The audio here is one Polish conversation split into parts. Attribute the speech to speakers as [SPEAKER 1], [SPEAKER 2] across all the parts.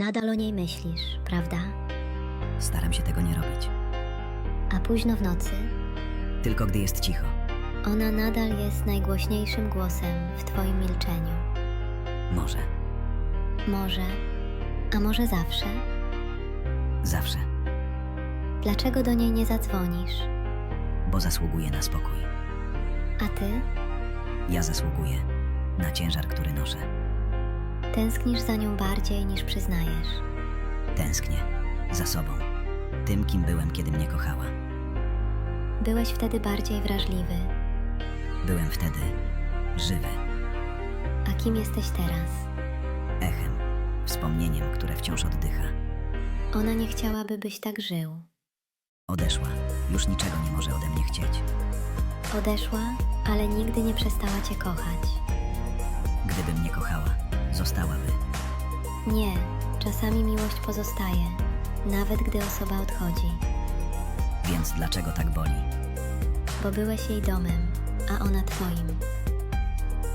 [SPEAKER 1] Nadal o niej myślisz, prawda?
[SPEAKER 2] Staram się tego nie robić.
[SPEAKER 1] A późno w nocy
[SPEAKER 2] Tylko gdy jest cicho.
[SPEAKER 1] ona nadal jest najgłośniejszym głosem w Twoim milczeniu.
[SPEAKER 2] Może.
[SPEAKER 1] Może, a może zawsze?
[SPEAKER 2] Zawsze.
[SPEAKER 1] Dlaczego do niej nie zadzwonisz?
[SPEAKER 2] Bo zasługuje na spokój.
[SPEAKER 1] A ty
[SPEAKER 2] Ja zasługuję na ciężar, który noszę.
[SPEAKER 1] Tęsknisz za nią bardziej niż przyznajesz.
[SPEAKER 2] Tęsknię. Za sobą. Tym, kim byłem, kiedy mnie kochała.
[SPEAKER 1] Byłeś wtedy bardziej wrażliwy.
[SPEAKER 2] Byłem wtedy żywy.
[SPEAKER 1] A kim jesteś teraz?
[SPEAKER 2] Echem. Wspomnieniem, które wciąż oddycha.
[SPEAKER 1] Ona nie chciałaby, byś tak żył.
[SPEAKER 2] Odeszła. Już niczego nie może ode mnie chcieć.
[SPEAKER 1] Odeszła, ale nigdy nie przestała cię kochać.
[SPEAKER 2] Gdyby mnie kochała, zostałaby.
[SPEAKER 1] Nie, czasami miłość pozostaje, nawet gdy osoba odchodzi,
[SPEAKER 2] Więc dlaczego tak boli?
[SPEAKER 1] bo byłeś jej domem, a ona twoim.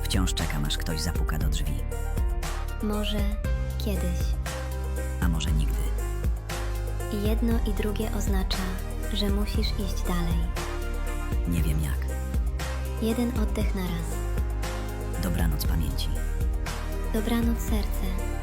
[SPEAKER 2] Wciąż czekam, aż ktoś zapuka do drzwi.
[SPEAKER 1] Może kiedyś.
[SPEAKER 2] A może nigdy.
[SPEAKER 1] I jedno i drugie oznacza, że musisz iść dalej.
[SPEAKER 2] Nie wiem jak.
[SPEAKER 1] Jeden oddech na raz.
[SPEAKER 2] Dobranoc pamięci.
[SPEAKER 1] Dobranoc serce.